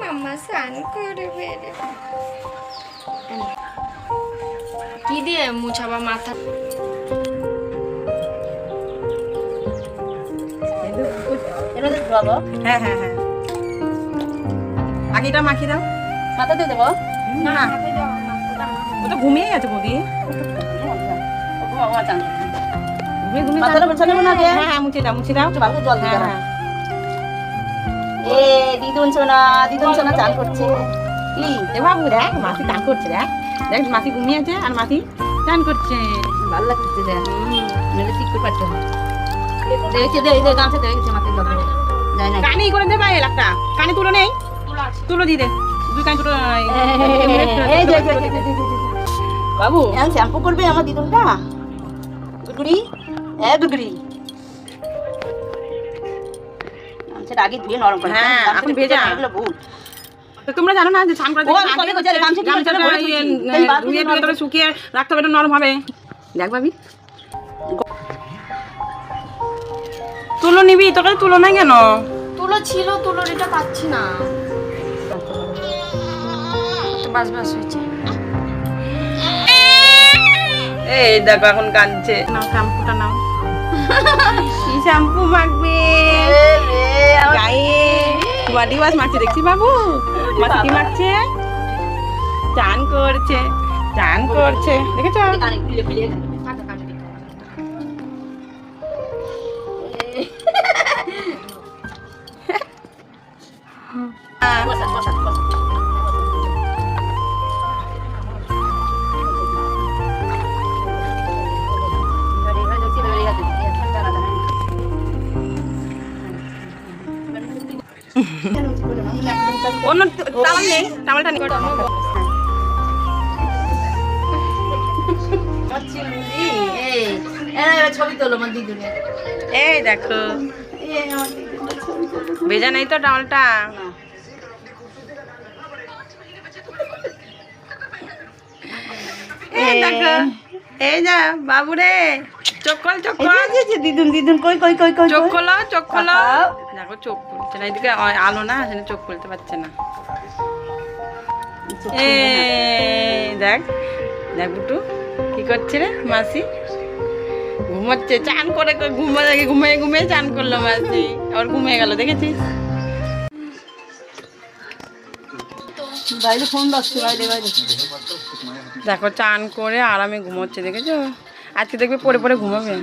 মাম্মা স্নান করবে। কি দিয়ে মুছাবা মাথা? হ্যাঁ হ্যাঁ হ্যাঁ। মাখিয়ে দাও। মাথাতে দেবো? না ও তো ঘুমিয়ে গেছে বৌদি। ও ঘুমিয়ে ঘুমিয়ে মাথাটা মুছে না হ্যাঁ হ্যাঁ মুছে দাও মুছে দাও। ভালো জল দিয়ে হ্যাঁ হ্যাঁ। এ দিদুন সোনা দিদুন সোনা চান করছে কি এ বাবু দেখ মাসি চান করছে দেখ দেখ মাসি ঘুমিয়ে আছে আর মাসি চান করছে ভালো লাগছে দেখ নইলে শিখতে পারছ দেখছে দে এই যে দেখছে কানি করে দে ভাই একটা কানে তুলো নেই তুলো দি দে দুই কানে তুলো। বাবু এখন শ্যাম্পু করবে আমার দিদুনটা গুড়গুড়ি হ্যাঁ গুড়গুড়ি সেটা আগে ধুয়ে নরম করে হ্যাঁ, এখন ভেজা। এগুলো ভুল। তোমরা জানো না যে স্নান করে গামছা শুকিয়ে রাখতে হবে এটা নরম হবে। দেখ ভাবি। তুলো নিবি তোকে তুলো না কেন? তুলো ছিল তুলোর এটা পাচ্ছি না। বাস বাস হয়েছে। এই দেখো এখন কাঁদছে। নাও শ্যাম্পুটা নাও। কি শ্যাম্পু মাখবে। ওয়াশ মাখছে দেখছি বাবু। মাছ কি মারছে? চান করছে চান করছে। দেখেছ? বসা বসা বসা। অন্য টাওয়াল নেই টাওয়ালটা নেই ছবি তোলো আমার দিদুনের এই দেখো। ভেজা নেই তো টাওয়ালটা এই দেখো। এই যা বাবু রে চোখ খোল চোখ খোল দিদুন দিদুন কই কই কই কই চোখ খোলো চোখ খোলো দেখো চোখ খুলছে না এদিকে আলো না সেটা চোখ খুলতে পারছে না। এই দেখ দেখ বুটু কি করছে রে মাসি? ঘুমাচ্ছে চান করে করে ঘুমিয়ে ঘুমিয়ে ঘুমিয়ে চান করল মাসি। আবার ঘুমিয়ে গেল দেখেছিস? বাইরে ফোন বাজছে বাইরে বাইরে। দেখো চান করে আরামে ঘুমোচ্ছে দেখেছ? আজকে দেখবে পরে পরে ঘুমাবে।